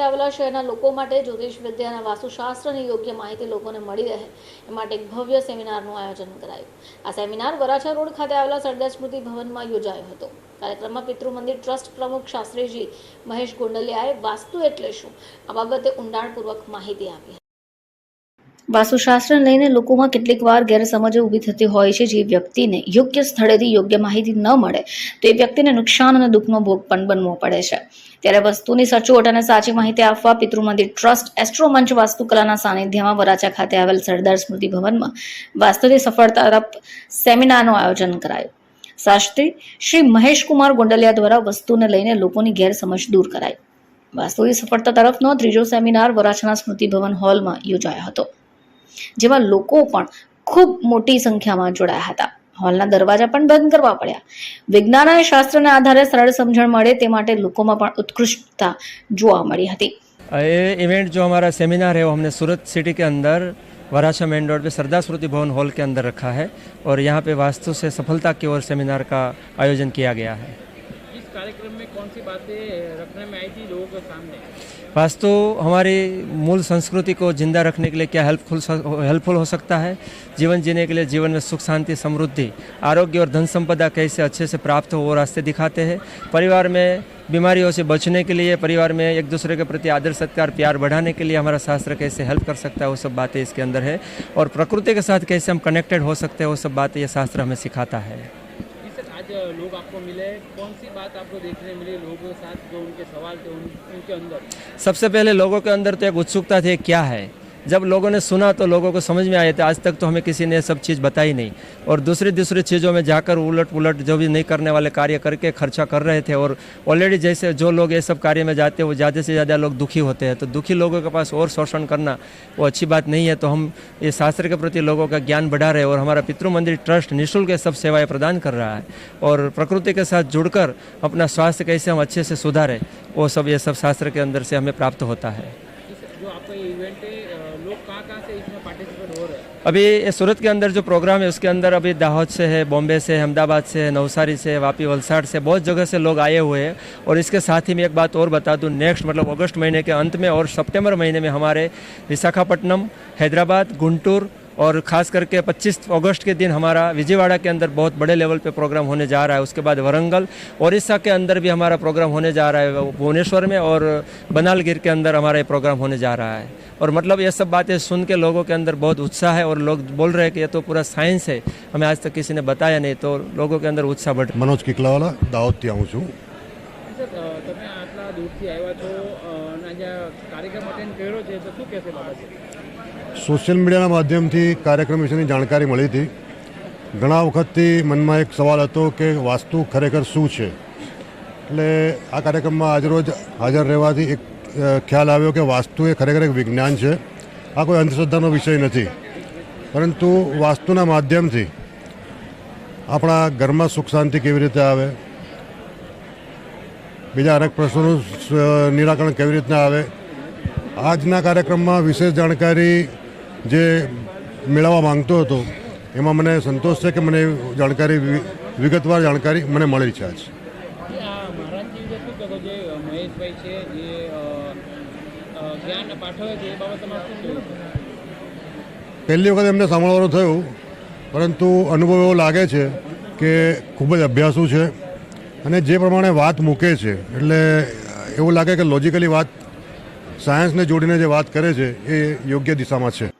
આવેલા શહેરના લોકો માટે જ્યોતિષ વિદ્યા અને વાસ્તુશાસ્ત્રની યોગ્ય માહિતી લોકોને મળી રહે. એ માટે એક ભવ્ય સેમિનારનું આયોજન કરાયું. આ સેમિનાર વરાછા રોડ ખાતે આવેલા સરદાર સ્મૃતિ ભવનમાં યોજાયો હતો. કાર્યક્રમમાં પિતૃ મંદિર ટ્રસ્ટ પ્રમુખ શાસ્ત્રીજી મહેશ ગોંડલિયાએ વાસ્તુ એટલે શું? આ બાબતે ઊંડાણપૂર્વક માહિતી આપી વાસ્તુશાસ્ત્રને લઈને લોકોમાં કેટલીક વાર ગેરસમજો ઊભી થતી હોય છે જે વ્યક્તિને યોગ્ય સ્થળેથી યોગ્ય માહિતી ન મળે, તો એ વ્યક્તિને નુકસાન અને દુઃખનો ભોગ પણ બનવો પડે છે. ત્યારે વસ્તુની સચોટ અને સાચી માહિતી આપવા પિતૃમંદિર ટ્રસ્ટ એસ્ટ્રોમંચ વાસ્તુકલાના સાનિધ્યમાં વરાછા ખાતે આવેલ સરદાર સ્મૃતિ ભવનમાં વાસ્તુની સફળતા તરફ સેમિનારનું આયોજન કરાયું. શાસ્ત્રી શ્રી મહેશકુમાર ગોંડલિયા દ્વારા વસ્તુને લઈને લોકોની ગેરસમજ દૂર કરાઈ. વાસ્તુની સફળતા તરફનો ત્રીજો સેમિનાર વરાછાના સ્મૃતિ ભવન હોલમાં યોજાયો હતો. જેમાં લોકો પણ ખૂબ મોટી સંખ્યામાં જોડાયા હતા હોલના દરવાજા પણ બંધ કરવા પડ્યા વિજ્ઞાન અને શાસ્ત્રના આધારે સરળ સમજણ મળે તે માટે લોકોમાં પણ ઉત્કૃષ્ટતા જોવા મળી હતી ये इवेंट जो हमारा सेमिनार है वो हमने सूरत सिटी के अंदर वराछा मेन रोड पे सरदार स्मृति भवन हॉल के अंदर रखा है और यहाँ पे वास्तु से सफलता की ओर सेमिनार का आयोजन किया गया है इस कार्यक्रम में कौन सी बातें रखने में आई थी लोगों के सामने? वास्तु हमारी मूल संस्कृति को ज़िंदा रखने के लिए क्या हेल्पफुल हेल्पफुल हो सकता है? जीवन जीने के लिए जीवन में सुख, शांति, समृद्धि, आरोग्य और धन संपदा कैसे अच्छे से प्राप्त हो वो रास्ते दिखाते हैं। परिवार में बीमारियों से बचने के लिए, परिवार में एक दूसरे के प्रति आदर, सत्कार, प्यार बढ़ाने के लिए हमारा शास्त्र कैसे हेल्प कर सकता है वो सब बातें इसके अंदर है। और प्रकृति के साथ कैसे हम कनेक्टेड हो सकते हैं वो सब बातें ये शास्त्र हमें सिखाता है। लोग आपको मिले। कौन सी बात आपको देखने मिली लोगों के साथ जो उनके सवाल थे उन, उनके अंदर? सबसे पहले लोगों के अंदर तो एक उत्सुकता थी क्या है? जब लोगों ने सुना तो लोगों को समझ में आया था, आज तक तो हमें किसी ने सब चीज़ बताई नहीं। और दूसरी दूसरी चीज़ों में जाकर उलट पुलट जो भी नहीं करने वाले कार्य करके खर्चा कर रहे थे और ऑलरेडी जैसे जो लोग ये सब कार्य में जाते हैं, वो ज़्यादा से ज़्यादा लोग दुखी होते हैं। तो दुखी लोगों के पास और शोषण करना, वो अच्छी बात नहीं है। तो हम ये शास्त्र के प्रति लोगों का ज्ञान बढ़ा रहे और हमारा पितृ मंदिर ट्रस्ट निःशुल्क सब सेवाएँ प्रदान कर रहा है और प्रकृति के साथ जुड़कर अपना स्वास्थ्य कैसे हम अच्छे से सुधारें, वो सब ये सब शास्त्र के अंदर से हमें प्राप्त होता है। जो आपका ये इवेंट है अ, लोग कहाँ कहाँ से इसमें पार्टिसिपेट हो रहे हैं अभी सूरत के अंदर जो प्रोग्राम है, उसके अंदर अभी दाहोद से है, बॉम्बे से है, अहमदाबाद से है, नवसारी से वापी वलसाड़ से बहुत जगह से लोग आए हुए हैं। और इसके साथ ही मैं एक बात और बता दूँ नेक्स्ट मतलब अगस्त महीने के अंत में और सितंबर महीने में हमारे विशाखापट्टनम, हैदराबाद, गुंटूर और ख़ास करके 25 अगस्त के दिन हमारा विजयवाड़ा के अंदर बहुत बड़े लेवल पे प्रोग्राम होने जा रहा है उसके बाद वरंगल ओडिशा के अंदर भी हमारा प्रोग्राम होने जा रहा है भुवनेश्वर में और बनालगिर के अंदर हमारा ये प्रोग्राम होने जा रहा है और मतलब ये सब बातें सुन के लोगों के अंदर बहुत उत्साह है और लोग बोल रहे हैं कि ये तो पूरा साइंस है हमें आज तक किसी ने बताया नहीं तो लोगों के अंदर उत्साह बढ़ મનોજ કિકલાવાલા દાહોદથી આવું છું સર અ, તમે આટલા દૂરથી આવ્યા છો અ, અને આજે આ કાર્યક્રમ અટેન્ડ કર્યો છે તો શું કહેશો બાબતે સોશિયલ મીડિયાના માધ્યમથી કાર્યક્રમ વિશેની જાણકારી મળી હતી. ઘણા વખતથી મનમાં એક સવાલ હતો કે વાસ્તુ ખરેખર શું છે? એટલે આ કાર્યક્રમમાં આજરોજ હાજર રહેવાથી એક ખ્યાલ આવ્યો કે વાસ્તુ એ ખરેખર એક વિજ્ઞાન છે. આ કોઈ અંધશ્રદ્ધાનો વિષય નથી. પરંતુ વાસ્તુના માધ્યમથી આપણા ઘરમાં સુખ શાંતિ કેવી રીતે આવે? બીજા અનેક પ્રશ્નોનું નિરાકરણ કેવી રીતના આવે? આજના કાર્યક્રમમાં વિશેષ જાણકારી જે મેળવવા માંગતો હતો, એમાં મને સંતોષ છે કે મને જાણકારી, વિગતવાર જાણકારી મને મળી છે આજ. પહેલી વખત એમને સાંભળવાનું થયું, પરંતુ અનુભવ એવો લાગે છે કે ખૂબ જ અભ્યાસુ છે અને જે પ્રમાણે વાત મૂકે છે, એટલે એવું લાગે કે લોજિકલી વાત સાયન્સને જોડીને જે વાત કરે છે, એ યોગ્ય દિશામાં છે.